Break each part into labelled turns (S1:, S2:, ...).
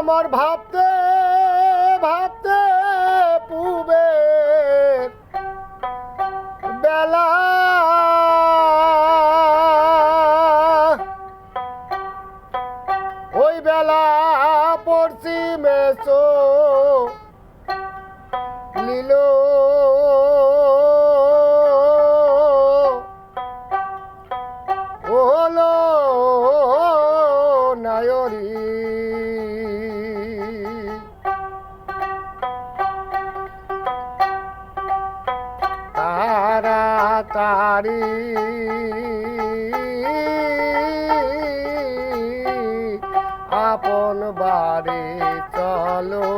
S1: আমার ভাবতে ভাবতে পুবে। বেলা ওই বেলা পড়ছি মেসো লীল তারা আপন বাড়ি চলো।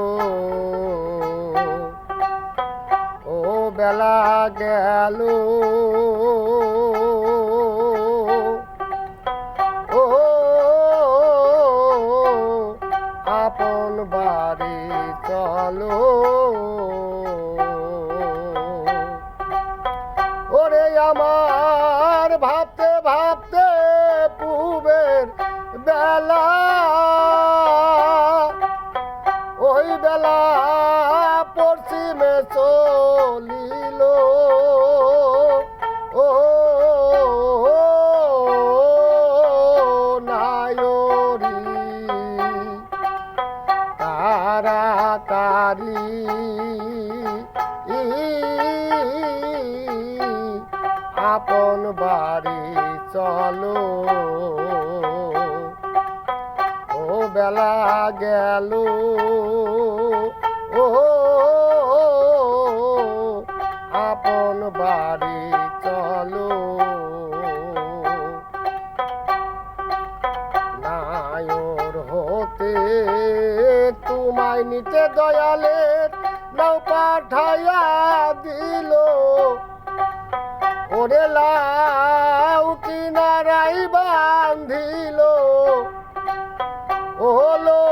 S1: ও বেলা গেল। আমার ভাবতে ভাবতে পুবের বেলা। ওই বেলা পশ্চিমে চলিল। ও নায়রি তাড়াতাড়ি আপন বেলা গেল। ও, আপন বাড়ি চলো। নায়র হতে তোমায় নিতে দয়ালের নাও পাঠাইয়া দিল। ওরে লাউ কিনারাই বান্ধিল হলো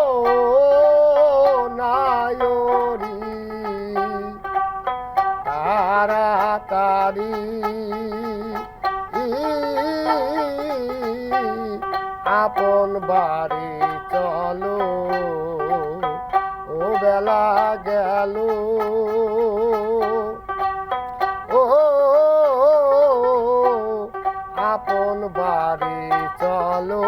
S1: নায়রি তাড়াতাড়ি আপন বাড়ি চলো। ও বেলা গেল। ও আপন বাড়ি চলো।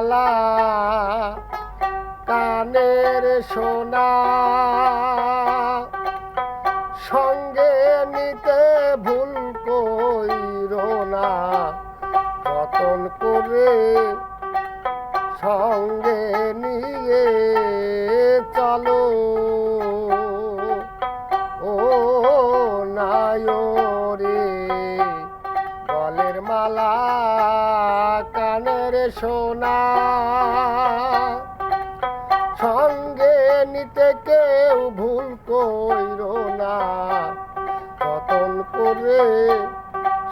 S1: মালা, কানের সোনা। সঙ্গে নিতে ভুল কইর না, যতন করে সঙ্গে নিয়ে চলো। ও নায়রে, গলের মালা সোনা সঙ্গে নিতে কেউ ভুল কইর না। যতন করে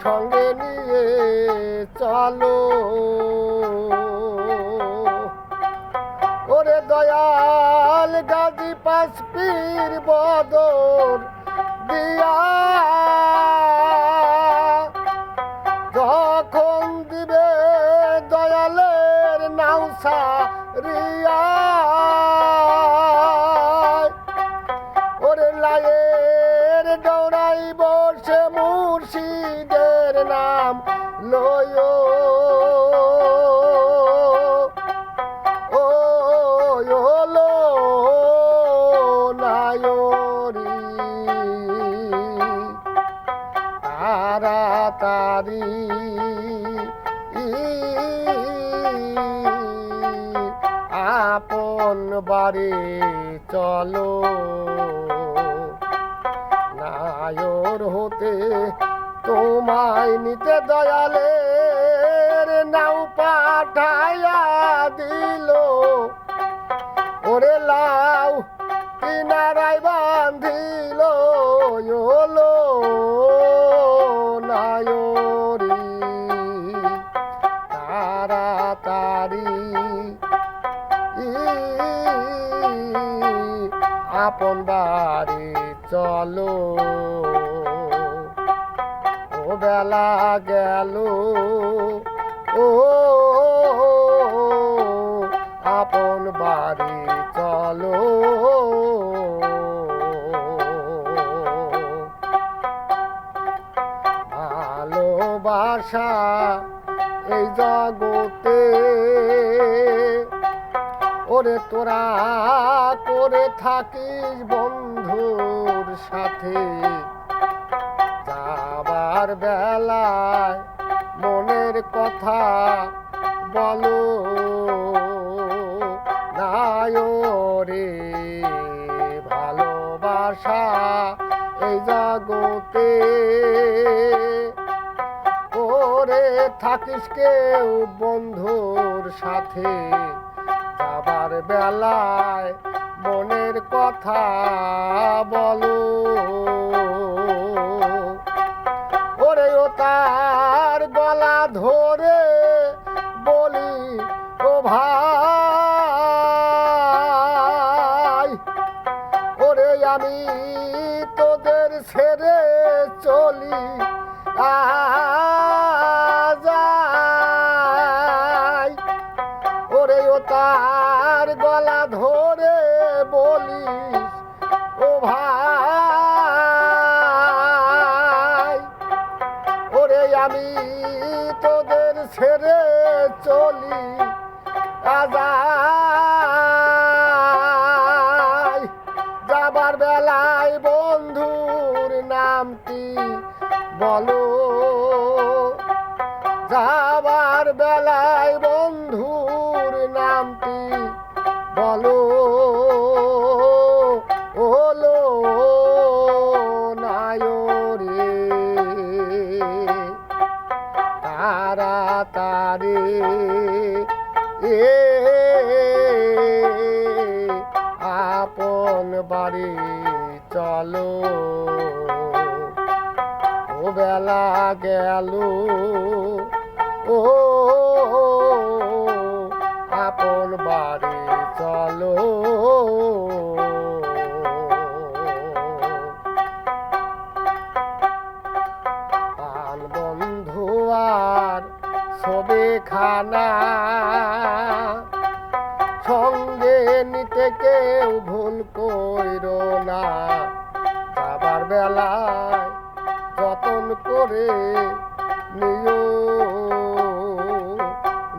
S1: সঙ্গে নিয়ে চলো। ওরে দয়াল গাজী পাশপির বদর দিয়া রিয়া ওরে লায়ের দৌড়াই বসে মুর্শিদের নাম লয়। ও বাড়ি চলো। নায়র হতে তোমায় নিতে দয়ালে নাও পাঠাইয়া দিল। ওরে লাউ কিনারায় আপন বাড়ি চলো। ও বেলা গেল। ওরে তোরা, করে থাকিস বন্ধুর সাথে। যাবার বেলায় মনের কথা বলো রে ভালোবাসা এই জগতে। করে থাকিস কেউ বন্ধুর সাথে। যাবার বেলায় মনের কথা বলো। ওরে ও তার গলা ধরে বলি, ও ভাই, ওরে আমি তোদের ছেড়ে চলি আজাই ওরে ও তার গলা ধরে বলিস, ও ভাই, ওরে আমি তোদের ছেড়ে চলি আজাই যাবার বেলায় বন্ধুর নামটি বলো, যাবার বেলায় বন্ধুর নামটি বলো ওলো নায়রে। তাড়াতাড়ি এ আপন বাড়ি চলো। ও বেলা গেল ও আপন বাড়ি চলো। পান বন্ধু আর সবে খানা সঙ্গে নিতে কেউ ভুল কইর না। যাবার বেলায় যতন করে নিও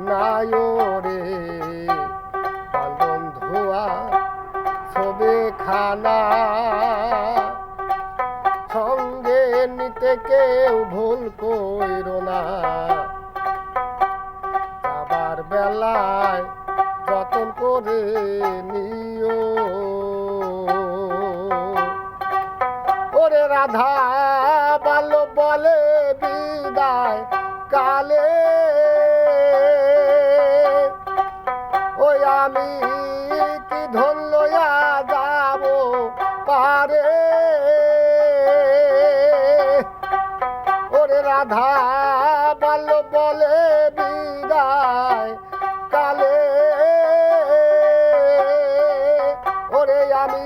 S1: নায়রে খানা সঙ্গে নিতে কেউ ভুল কইর না। আবার বেলায় যতন করে নিও। ওরে রাধা বাল্য বলে বিদায় কালে। ওই আমি কি ধন ওরে আমি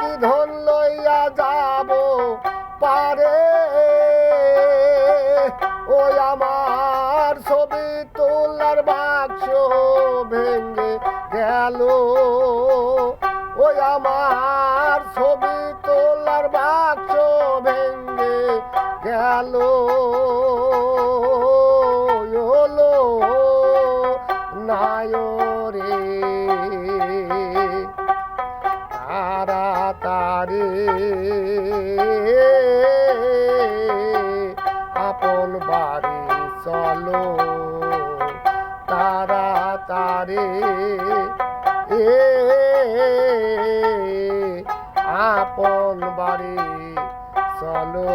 S1: কি ধন লইয়া যাব? পারে। ওই আমার ছবি তোলার বাক্স ভেঙে গেল। ওই আমার ছবি চলো তারে এ আপন বাড়ি চলো।